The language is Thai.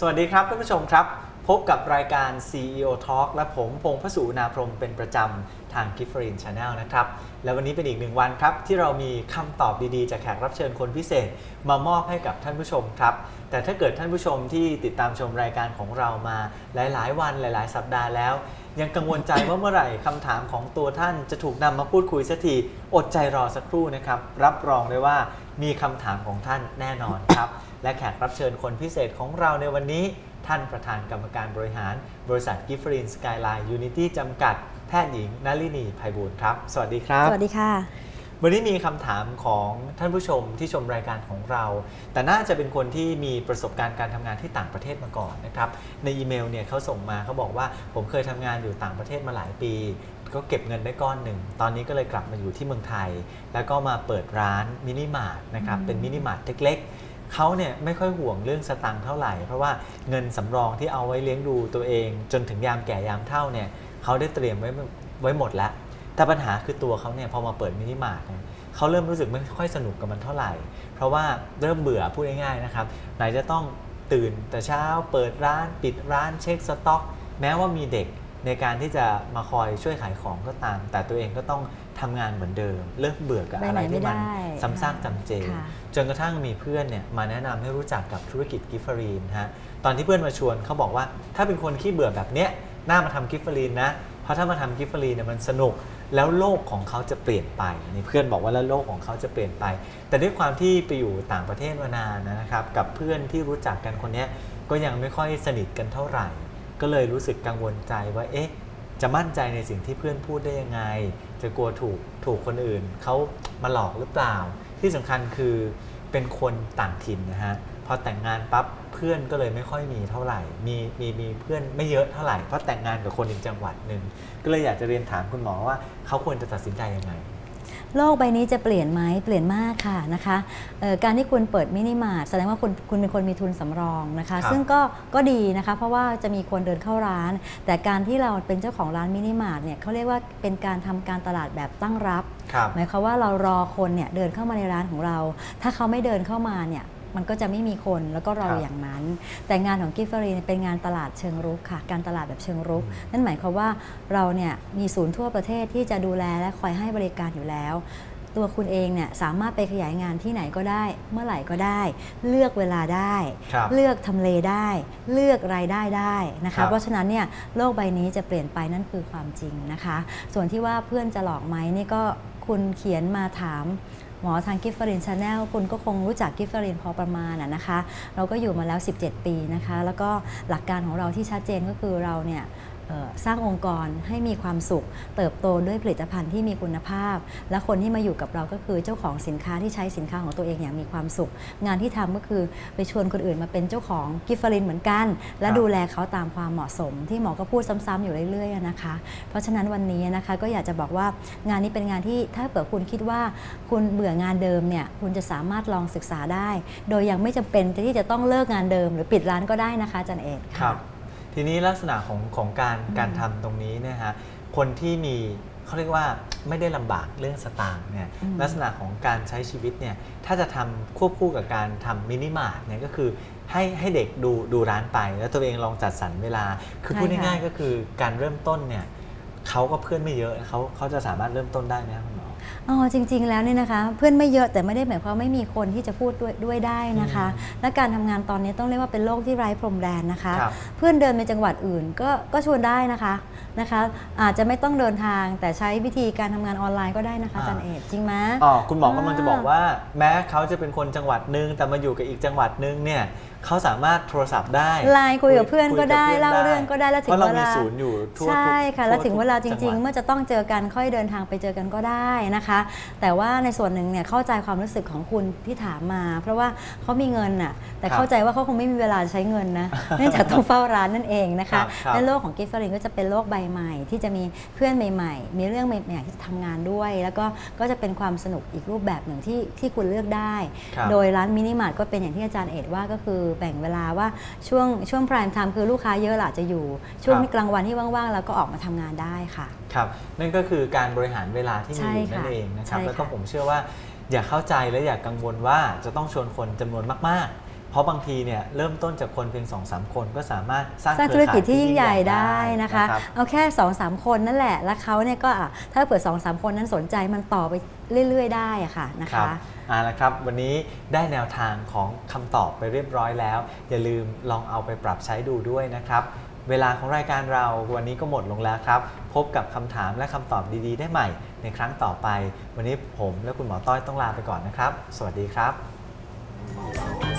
สวัสดีครับท่านผู้ชมครับ พบกับรายการ CEO Talk และผมพงพสุนาพรหมเป็นประจำทาง g i f f e r i n Channel นะครับ และวันนี้เป็นอีกหนึ่งวันครับ ที่เรามีคำตอบดีๆ จากแขกรับเชิญคนพิเศษ มามอบให้กับท่านผู้ชมครับ แต่ถ้าเกิดท่านผู้ชมที่ติดตามชมรายการของเรามาหลายๆ วันหลาย ๆ สัปดาห์แล้ว ยังกังวลใจว่าเมื่อไหร่คำถามของตัวท่านจะถูกนำมาพูดคุยสักทีอดใจรอสักครู่นะครับรับรองเลยว่ามีคำถามของท่านแน่นอนครับ และแขกรับเชิญคนพิเศษของเราในวันนี้ ท่านประธานกรรมการบริหาร บริษัทกิฟฟรินสกายไลน์ยูนิตี้จำกัด แพทย์หญิงนลินีไพบูลย์ครับ สวัสดีครับ สวัสดีค่ะ วันนี้มีคำถามของท่านผู้ชมที่ชมรายการของเรา แต่น่าจะเป็นคนที่มีประสบการณ์การทำงานที่ต่างประเทศมาก่อนนะครับ ในอีเมลเนี่ยเขาส่งมาเขาบอกว่าผมเคยทำงานอยู่ต่างประเทศมาหลายปีก็เก็บเงินได้ก้อนหนึ่ง ตอนนี้ก็เลยกลับมาอยู่ที่เมืองไทย แล้วก็มาเปิดร้านมินิมาร์ทนะครับอืมเป็นมินิมาร์ทเล็กๆ เขาเนี่ยไม่ค่อยห่วงเรื่องสตังค์เท่าไหร่ เพราะว่าเงินสำรองที่เอาไว้เลี้ยงดูตัวเอง จนถึงยามแก่ยามเฒ่าเนี่ยเขาได้เตรียมไว้ไว้หมดแล้ว แต่ปัญหาคือตัวเขาเนี่ยพอมาเปิดมินิมาร์ทเนี่ยเขาเริ่มรู้สึกไม่ค่อยสนุกกับมันเท่าไหร่ เพราะว่าเริ่มเบื่อพูดง่ายๆนะครับไหนจะต้องตื่นแต่เช้าเปิดร้านปิดร้านเช็คสต็อก แม้ว่ามีเด็ก ในการที่จะมาคอยช่วยขายของก็ตาม แต่ตัวเองก็ต้องทำงานเหมือนเดิม เลิกเบื่อกับไปอะไหไรนไม่ที่มันได้ซ้ำซากจำเจค่ะจนกระทั่งมีเพื่อนเนี่ยมาแนะนำให้รู้จักกับธุรกิจกิฟฟรีนฮะตอนที่เพื่อนมาชวนเขาบอกว่าถ้าเป็นคนขี้เบื่อแบบเนี้ยน่ามาทำกิฟฟรีนนะเพราะถ้ามาทำกิฟฟรีนเนี่ยมันสนุกแล้วโลกของเขาจะเปลี่ยนไปนี่เพื่อนบอกว่าแล้วโลกของเขาจะเปลี่ยนไป แต่ด้วยความที่ไปอยู่ต่างประเทศมานานนะครับ กับเพื่อนที่รู้จักกันคนเนี้ยก็ยังไม่ค่อยสนิทกันเท่าไหร่ ก็เลยรู้สึกกังวลใจว่าเอ๊ะจะมั่นใจในสิ่งที่เพื่อนพูดได้ยังไง จะกลัวถูกถูกคนอื่นเขามาหลอกหรือเปล่า ที่สำคัญคือเป็นคนต่างถิ่นนะฮะพอแต่งงานปั๊บเพื่อนก็เลยไม่ค่อยมีเท่าไหร่ มีมีมีเพื่อนไม่เยอะเท่าไหร่เพราะแต่งงานกับคนอีกจังหวัดหนึ่งก็เลยอยากจะเรียนถามคุณหมอว่าเขาควรจะตัดสินใจยังไง โลกใบนี้จะเปลี่ยนไหมเปลี่ยนมากค่ะนะคะเอ่อการที่คุณเปิดมินิมาร์ทแสดงว่าคุณคุณเป็นคนมีทุนสำรองนะคะครับซึ่งก็ก็ดีนะคะ เพราะว่าจะมีคนเดินเข้าร้าน แต่การที่เราเป็นเจ้าของร้านมินิมาร์ทเนี่ยเขาเรียกว่าเป็นการทำการตลาดแบบตั้งรับครับหมายความว่าเรารอคนเนี่ยเดินเข้ามาในร้านของเรา ถ้าเขาไม่เดินเข้ามาเนี่ย มันก็จะไม่มีคนแล้วก็รอครับอย่างนั้น แต่งานของกิฟฟรีนเป็นงานตลาดเชิงรุกค่ะ การตลาดแบบเชิงรุก นั่นหมายความว่าเราเนี่ยมีศูนย์ทั่วประเทศที่จะดูแลและคอยให้บริการอยู่แล้ว ตัวคุณเองเนี่ยสามารถไปขยายงานที่ไหนก็ได้ เมื่อไหร่ก็ได้ เลือกเวลาได้ ครับ เลือกทำเลได้ เลือกรายได้ได้นะครัคะ บ เพราะฉะนั้นเนี่ยโลกใบนี้จะเปลี่ยนไปนั่นคือความจริงนะคะ ส่วนที่ว่าเพื่อนจะหลอกไหมนี่ก็คุณเขียนมาถาม หมอทางกิฟเฟอรินชาแนลคุณก็คงรู้จักกิฟเฟอรินพอประมาณนะคะ เราก็อยู่มาแล้ว 17 ปีนะคะ แล้วก็หลักการของเราที่ชัดเจนก็คือเราเนี่ย สร้างองค์กรให้มีความสุข เติบโตด้วยผลิตภัณฑ์ที่มีคุณภาพ และคนที่มาอยู่กับเราก็คือเจ้าของสินค้าที่ใช้สินค้าของตัวเองอย่างมีความสุข งานที่ทำก็คือไปชวนคนอื่นมาเป็นเจ้าของกิฟฟรินเหมือนกัน และครับดูแลเขาตามความเหมาะสม ที่หมอก็พูดซ้ำๆอยู่เรื่อยๆอะนะคะ เพราะฉะนั้นวันนี้นะคะก็อยากจะบอกว่างานนี้เป็นงานที่ถ้าเกิดคุณคิดว่าคุณเบื่องานเดิมเนี่ยคุณจะสามารถลองศึกษาได้ โดยยังไม่จำเป็นที่จะต้องเลิกงานเดิม หรือปิดร้านก็ได้นะคะอาจันเอกคค่ะรับ ทีนี้ลักษณะของของการการทำตรงนี้เนี่ยฮะคนที่มีเขาเรียกว่าไม่ได้ลำบากเรื่องสตางค์เนี่ยอืมลักษณะของการใช้ชีวิตเนี่ยถ้าจะทำควบคู่กับการทำมินิมาร์ทเนี่ยก็คือให้ให้เด็กดูดูร้านไป แล้วตัวเองลองจัดสรรเวลา คือพูดง่ายๆก็คือการเริ่มต้นเนี่ยเขาก็เพื่อนไม่เยอะเขาเขาจะสามารถเริ่มต้นได้ไหมครับคุณหมอ อ๋อจริง ๆ แล้วเนี่ยนะคะ เพื่อนไม่เยอะแต่ไม่ได้หมายความว่าไม่มีคนที่จะพูดด้วยด้วยได้นะคะ และการทำงานตอนนี้ต้องเรียกว่าเป็นโลกที่ไร้พรมแดนนะคะ ครับเพื่อนเดินไปจังหวัดอื่นก็ก็ชวนได้นะคะนะคะ อาจจะไม่ต้องเดินทางแต่ใช้วิธีการทำงานออนไลน์ก็ได้นะคะอาจันเอกจริงไหม อ๋อคุณหมอกำลังจะบอกว่า แม้เขาจะเป็นคนจังหวัดหนึ่งแต่มาอยู่กับอีกจังหวัดหนึ่งเนี่ยเขาสามารถโทรศัพท์ได้ไลน์คุยกับเพื่อนก็ได้คุยกับเล่าพื่นเรื่องก็ได้แล้วถึเพงราะเราเวมีลาศูนย์อยู่ทั่วใช่ทุกค่ะทั่แล้วถึงเวลาจทุกริงๆหวัดเมื่อจะต้องเจอกันค่อยเดินทางไปเจอกันก็ได้นะคะแต่ว่าในส่วนหนึ่งเนี่ยเข้าใจความรู้สึกของคุณที่ถามมา เพราะว่าเขามีเงินน่ะแต่ครับเข้าใจว่าเขาคงไม่มีเวลาใช้เงินนะเนื่องจากต้องเฝ้าร้านนั่นเองนะครัคะบครับในโลกของกิฟต์ฟรินก็จะเป็นโลกใบใหม่ ที่จะมีเพื่อนใหม่ๆ มีเรื่องใหม่ๆที่จะทำงานด้วย แล้วก็ก็จะเป็นความสนุกอีกรูปแบบหนึ่งที่ที่คุณเลือกได้ครับโดยร้านมินิมาร์ทก็เป็นอย่างที่อาจารย์เอ็ดว่าก็คือแบ่งเวลาว่าช่วงช่วงพรายไทม์คือลูกค้าเยอะล่ะจะอยู่ ช่วงครับกลางวันที่ว่างๆ แล้วก็ออกมาทำงานได้ค่ะ ครับ นั่นก็คือการบริหารเวลาที่มีใช่อยู่นั่นค่ะเองนะครับใช่แล้วก็ค่ะผมเชื่อว่าอย่าเข้าใจและอย่ากังวลว่าจะต้องชวนคนจำนวนมาก ๆเพราะบางทีเนี่ยเริ่มต้นจากคนเพียง2อสคนก็สามารถสร้างสร้างเคธุอรข่ากิจที่ยิ่งใหญ่ได้นะคะรับเอาแค่2อสคนนั่นแหละ แล้วเขาเนี่ยก็อะถ้าเผื่อ2อสคนนั้นสนใจมันต่อไปเรื่อย ๆ ได้อะค่ะนะครัคะบเอาละครับ วันนี้ได้แนวทางของคำตอบไปเรียบร้อยแล้ว อย่าลืมลองเอาไปปรับใช้ดูด้วยนะครับ เวลาของรายการเราวันนี้ก็หมดลงแล้วครับ พบกับคำถามและคำตอบดีๆ ได้ใหม่ในครั้งต่อไป วันนี้ผมและคุณหมอต้อยต้องลาไปก่อนนะครับ สวัสดีครับ